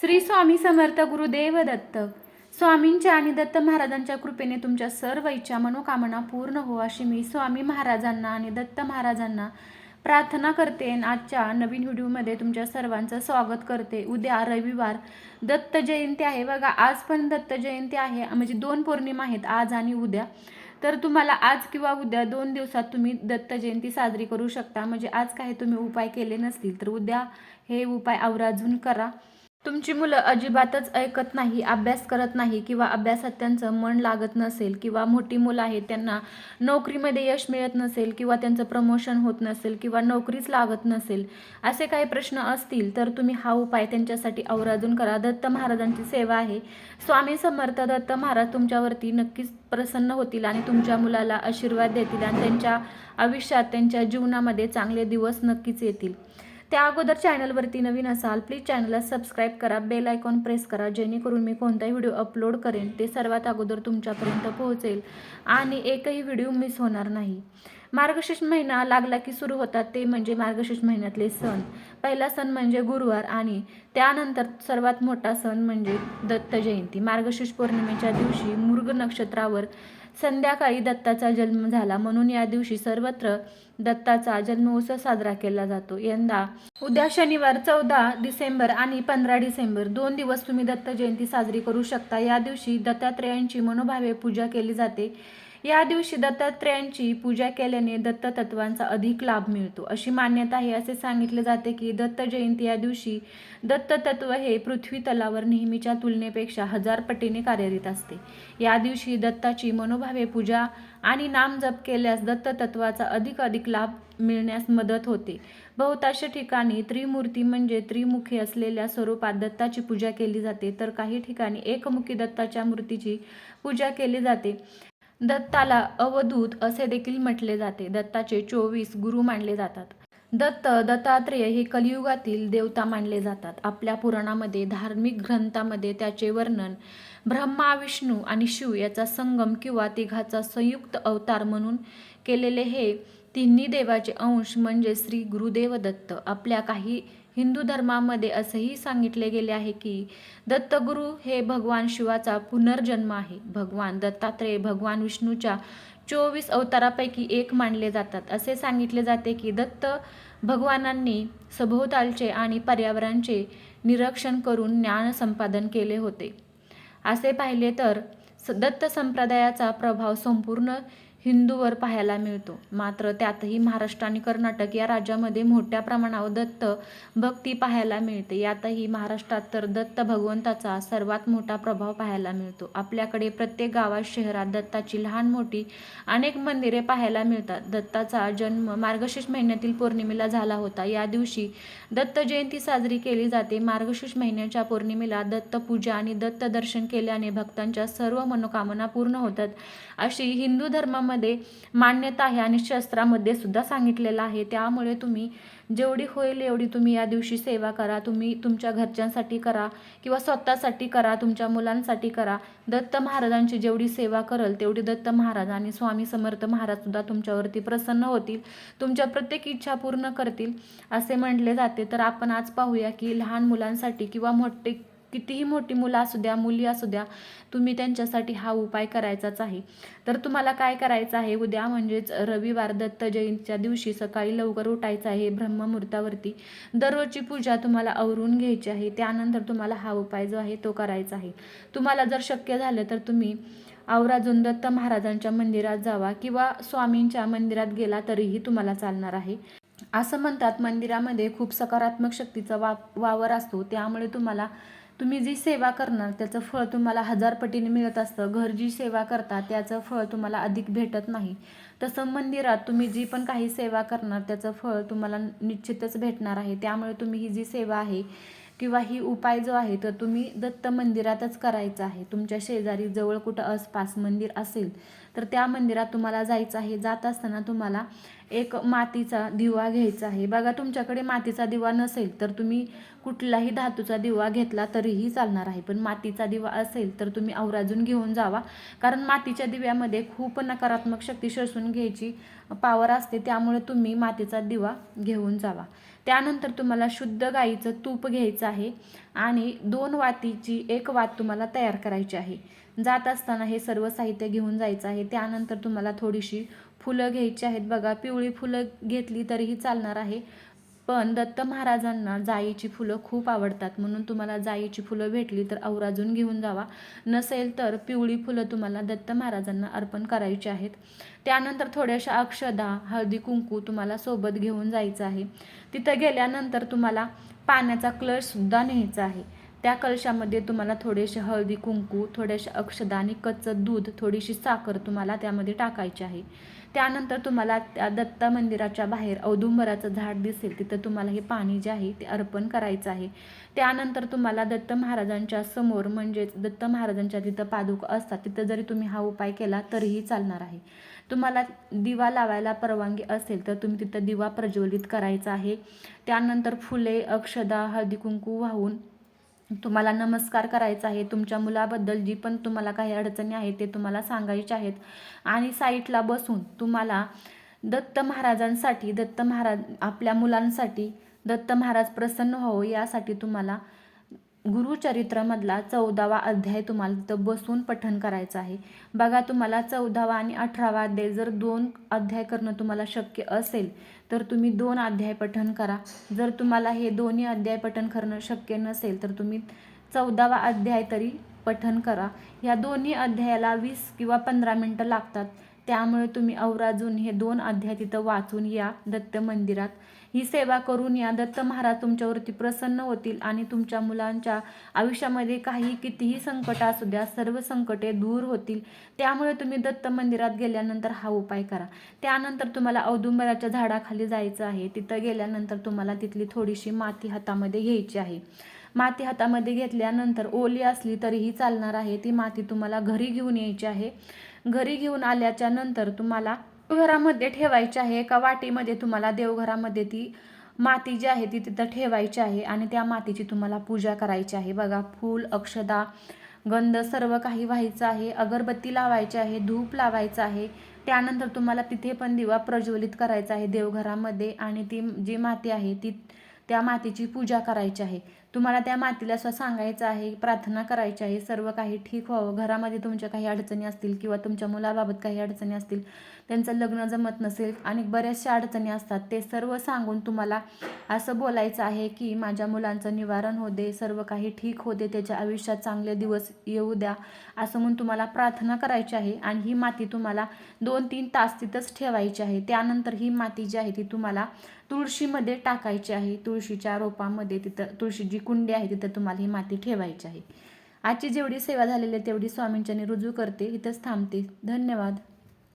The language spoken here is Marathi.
श्री स्वामी समर्थ गुरुदेव दत्त स्वामींच्या आणि दत्त महाराजांच्या कृपेने तुमच्या सर्व इच्छा मनोकामना पूर्ण हो अशी मी स्वामी महाराजांना आणि दत्त महाराजांना प्रार्थना करते आजच्या नवीन व्हिडिओमध्ये तुमच्या सर्वांचं स्वागत करते. उद्या रविवार दत्त जयंती आहे. बघा आज पण दत्त जयंती आहे. म्हणजे दोन पौर्णिमा आहेत आज आणि उद्या. तर तुम्हाला आज किंवा उद्या दोन दिवसात तुम्ही दत्त जयंती साजरी करू शकता. म्हणजे आज काही तुम्ही उपाय केले नसतील तर उद्या हे उपाय आवर्जून करा. तुमची मुलं अजिबातच ऐकत नाही अभ्यास करत नाही किंवा अभ्यासात त्यांचं मन लागत नसेल किंवा मोठी मुलं आहेत त्यांना नोकरीमध्ये यश मिळत नसेल किंवा त्यांचं प्रमोशन होत नसेल किंवा नोकरीच लागत नसेल असे काही प्रश्न असतील तर तुम्ही हा उपाय त्यांच्यासाठी अवराजून करा. दत्त महाराजांची सेवा आहे. स्वामी समर्थ दत्त महाराज तुमच्यावरती नक्कीच प्रसन्न होतील आणि तुमच्या मुलाला आशीर्वाद देतील आणि त्यांच्या आयुष्यात त्यांच्या जीवनामध्ये चांगले दिवस नक्कीच येतील. त्या अगोदर चॅनलवरती नवीन असाल प्लीज चॅनलला सबस्क्राईब करा बेल आयकॉन प्रेस करा जेणेकरून मी कोणताही व्हिडिओ अपलोड करेन ते सर्वात अगोदर तुमच्यापर्यंत पोहोचेल आणि एकही व्हिडिओ मिस होणार नाही. मार्गशीर्ष महिना लागला की सुरू होतात ते म्हणजे मार्गशीर्ष महिन्यातले सण. पहिला सण म्हणजे गुरुवार आणि त्यानंतर सर्वात मोठा सण म्हणजे दत्त जयंती. मार्गशीर्ष पौर्णिमेच्या दिवशी मृग नक्षत्रावर संध्याकाळी दत्ताचा जन्म झाला म्हणून या दिवशी सर्वत्र दत्ताचा जन्मोत्सव साजरा केला जातो. यंदा उद्या शनिवार चौदा डिसेंबर आणि पंधरा डिसेंबर दोन दिवस तुम्ही दत्त जयंती साजरी करू शकता. या दिवशी दत्तात्रेयांची मनोभावे पूजा केली जाते. या दिवशी दत्तात्रेयांची पूजा केल्याने दत्त तत्वांचा अधिक लाभ मिळतो. अशी मान्यता आहे असे सांगितले जाते की दत्त जयंती या दिवशी दत्त तत्व हे पृथ्वी तलावर नेहमीच्या तुलनेपेक्षा हजार पटीने कार्यरत असते. या दिवशी दत्ताची मनोभावे पूजा आणि नामजप केल्यास दत्त तत्वाचा अधिक अधिक लाभ मिळण्यास मदत होते. बहुतांश ठिकाणी त्रिमूर्ती म्हणजे त्रिमुखी असलेल्या स्वरूपात दत्ताची पूजा केली जाते तर काही ठिकाणी एकमुखी दत्ताच्या मूर्तीची पूजा केली जाते. दत्ताला अवधूत असे देखील म्हटले जाते. दत्ताचे चोवीस गुरु मानले जातात. दत्त दत्तात्रेय हे कलियुगातील देवता मानले जातात. आपल्या पुराणामध्ये धार्मिक ग्रंथामध्ये त्याचे वर्णन ब्रह्मा विष्णू आणि शिव याचा संगम किंवा तिघाचा संयुक्त अवतार म्हणून केलेले हे तिन्ही देवाचे अंश म्हणजे श्री गुरुदेव दत्त आपल्या काही हिंदू धर्मामध्ये असंही सांगितले गेले आहे की दत्तगुरु हे भगवान शिवाचा पुनर्जन्म आहे. भगवान दत्तात्रेय भगवान विष्णूच्या चोवीस अवतारापैकी एक मानले जातात. असे सांगितले जाते की दत्त भगवानांनी सभोवतालचे आणि पर्यावरणाचे निरीक्षण करून ज्ञान संपादन केले होते. असे पाहिले तर स- दत्त संप्रदायाचा प्रभाव संपूर्ण हिंदूवर पाहायला मिळतो. मात्र त्यातही महाराष्ट्र आणि कर्नाटक या राज्यामध्ये मोठ्या प्रमाणावर दत्त भक्ती पाहायला मिळते. यातही महाराष्ट्रात तर दत्त भगवंताचा सर्वात मोठा प्रभाव पाहायला मिळतो. आपल्याकडे प्रत्येक गावात शहरात दत्ताची लहान मोठी अनेक मंदिरे पाहायला मिळतात. दत्ताचा जन्म मार्गशीर्ष महिन्यातील पौर्णिमेला झाला होता. या दिवशी दत्त जयंती साजरी केली जाते. मार्गशीर्ष महिन्याच्या पौर्णिमेला दत्त पूजा आणि दत्त दर्शन केल्याने भक्तांच्या सर्व मनोकामना पूर्ण होतात. अशी हिंदू शास्त्रामध्ये मान्यता आहे आणि शास्त्रामध्ये सुद्धा सांगितलेलं आहे. त्यामुळे तुम्ही जेवढी होईल एवढी तुम्ही या दिवशी सेवा करा. तुम्ही तुमच्या घरच्यांसाठी करा किंवा स्वतःसाठी करा तुमच्या मुलांसाठी करा. दत्त महाराजांची जेवढी सेवा कराल तेवढी दत्त महाराज आणि स्वामी समर्थ महाराज सुद्धा तुमच्यावरती प्रसन्न होतील. तुमच्या प्रत्येक इच्छा पूर्ण करतील असे म्हटले जाते. तर आपण आज पाहूया की लहान मुलांसाठी किंवा मोठे कितीही मोठी मुलं असू द्या मुली असू द्या तुम्ही त्यांच्यासाठी हा उपाय करायचाच आहे. तर तुम्हाला काय करायचं आहे? उद्या म्हणजेच रविवार दत्त जयंतीच्या दिवशी सकाळी लवकर उठायचं आहे ब्रह्ममुहूर्तावरती. दररोजची पूजा तुम्हाला आवरून घ्यायची आहे. त्यानंतर तुम्हाला हा उपाय जो आहे तो करायचा आहे. तुम्हाला जर शक्य झालं तर तुम्ही आवराजून दत्त महाराजांच्या मंदिरात जावा किंवा स्वामींच्या मंदिरात गेला तरीही तुम्हाला चालणार आहे. असं म्हणतात मंदिरामध्ये खूप सकारात्मक शक्तीचा वा वावर असतो. त्यामुळे तुम्हाला तुम्ही जी सेवा करणार त्याचं फळ तुम्हाला हजार पटीने मिळत असतं. घर जी सेवा करता त्याचं फळ तुम्हाला अधिक भेटत नाही. तसं मंदिरात तुम्ही जी पण काही सेवा करणार त्याचं फळ तुम्हाला निश्चितच भेटणार आहे. त्यामुळे तुम्ही ही जी सेवा आहे किंवा ही उपाय जो आहे तर तुम्ही दत्त मंदिरातच करायचा आहे. तुमच्या शेजारी जवळ कुठं आसपास मंदिर असेल तर त्या मंदिरात तुम्हाला जायचं आहे. जात असताना तुम्हाला एक मातीचा दिवा घ्यायचा आहे. बघा तुमच्याकडे मातीचा दिवा नसेल तर तुम्ही कुठलाही धातूचा दिवा घेतला तरीही चालणार आहे. पण मातीचा दिवा असेल तर तुम्ही आवराजून घेऊन जावा. कारण मातीच्या दिव्यामध्ये खूप नकारात्मक शक्ती शोषून घ्यायची पावर असते. त्यामुळे तुम्ही मातीचा दिवा घेऊन जावा. त्यानंतर तुम्हाला शुद्ध गाईचं तूप घ्यायचं आहे आणि दोन वातीची एक वात तुम्हाला तयार करायची आहे. जात असताना हे सर्व साहित्य घेऊन जायचं आहे. त्यानंतर तुम्हाला थोडीशी फुलं घ्यायची आहेत. बघा पिवळी फुलं घेतली तरीही चालणार आहे. पण दत्त महाराजांना जाईची फुलं खूप आवडतात. म्हणून तुम्हाला जाईची फुलं भेटली तर आवराजून घेऊन जावा. नसेल तर पिवळी फुलं तुम्हाला दत्त महाराजांना अर्पण करायची आहेत. त्यानंतर थोड्याशा अक्षदा हळदी कुंकू तुम्हाला सोबत घेऊन जायचं आहे. तिथं गेल्यानंतर तुम्हाला पाण्याचा कलशसुद्धा न्यायचा आहे. त्या कलशामध्ये तुम्हाला थोडेसे हळदी कुंकू थोडेसे अक्षदा आणि कच्चं दूध थोडीशी साखर तुम्हाला त्यामध्ये टाकायची आहे. त्यानंतर तुम्हाला त्या दत्त मंदिराच्या बाहेर औदुंबराचं झाड दिसेल तिथं तुम्हाला हे पाणी जे आहे ते अर्पण करायचं आहे. त्यानंतर तुम्हाला दत्त महाराजांच्या समोर म्हणजेच दत्त महाराजांच्या तिथं पादुका असतात तिथं जरी तुम्ही हा उपाय केला तरीही चालणार आहे. तुम्हाला दिवा लावायला परवानगी असेल तर तुम्ही तिथं दिवा प्रज्वलित करायचा आहे. त्यानंतर फुले अक्षदा हळदी कुंकू वाहून तुम्हाला नमस्कार करायचा आहे तुमच्या मुलाबद्दल जी पण तुम्हाला काही अडचणी आहेत ते तुम्हाला सांगायचे आहेत. आणि साईटला बसून तुम्हाला दत्त महाराजांसाठी दत्त महाराज आपल्या मुलांसाठी दत्त महाराज प्रसन्न हो यासाठी तुम्हाला गुरुचरित्रामधला चौदावा अध्याय तुम्हाला तिथं बसून पठन करायचं आहे. बघा तुम्हाला चौदावा आणि अठरावा अध्याय जर दोन अध्याय करणं तुम्हाला शक्य असेल तर तुम्ही दोन अध्याय पठन करा. जर तुम्हाला हे दोन्ही अध्याय पठन करणं शक्य नसेल तर तुम्ही चौदावा अध्याय तरी पठन करा. या दोन्ही अध्यायाला वीस किंवा पंधरा मिनटं लागतात. त्यामुळे तुम्ही अवराजून हे दोन अध्याय तिथं वाचून या दत्त मंदिरात. ही सेवा करून या. दत्त महाराज तुमच्यावरती प्रसन्न होतील आणि तुमच्या मुलांच्या आयुष्यामध्ये काही कितीही संकट असू द्या सर्व संकटे दूर होतील. त्यामुळे तुम्ही दत्त मंदिरात गेल्यानंतर हा उपाय करा. त्यानंतर तुम्हाला औदुंबराच्या झाडाखाली जायचं आहे. तिथं गेल्यानंतर तुम्हाला तिथली थोडीशी माती हातामध्ये घ्यायची आहे. माती हातामध्ये घेतल्यानंतर ओली असली तरीही चालणार आहे. ती माती तुम्हाला घरी घेऊन यायची आहे. घरी घेऊन आल्याच्यानंतर तुम्हाला घरामध्ये ठेवायची आहे. एका वाटीमध्ये तुम्हाला देवघरामध्ये ती माती जी आहे ती तिथं ठेवायची आहे आणि त्या मातीची तुम्हाला पूजा करायची आहे. बघा फूल अक्षदा गंध सर्व काही व्हायचं आहे. अगरबत्ती लावायची आहे धूप लावायचं आहे. त्यानंतर तुम्हाला तिथे पण दिवा प्रज्वलित करायचा आहे देवघरामध्ये आणि ती जी माती आहे ती त्या मातीची पूजा करायची आहे. तुम्हाला त्या मातीला असं सांगायचं आहे प्रार्थना करायची आहे सर्व काही ठीक व्हावं घरामध्ये तुमच्या काही अडचणी असतील किंवा तुमच्या मुलाबाबत काही अडचणी असतील त्यांचं लग्न जमत नसेल आणि बऱ्याचशा अडचणी असतात ते सर्व सांगून तुम्हाला असं बोलायचं आहे की माझ्या मुलांचं निवारण हो दे सर्व काही ठीक हो दे त्याच्या आयुष्यात चांगले दिवस येऊ द्या असं म्हणून तुम्हाला प्रार्थना करायची आहे आणि ही माती तुम्हाला दोन तीन तास तिथंच ठेवायची आहे. त्यानंतर ही माती जी आहे ती तुम्हाला तुळशीमध्ये टाकायची आहे. तुळशीच्या रोपामध्ये तिथं तुळशी जी कुंडी आहे तिथं तुम्हाला ही माती ठेवायची आहे. आजची जेवढी सेवा झालेली आहे तेवढी स्वामींच्याने रुजू करते इथंच थांबते. धन्यवाद.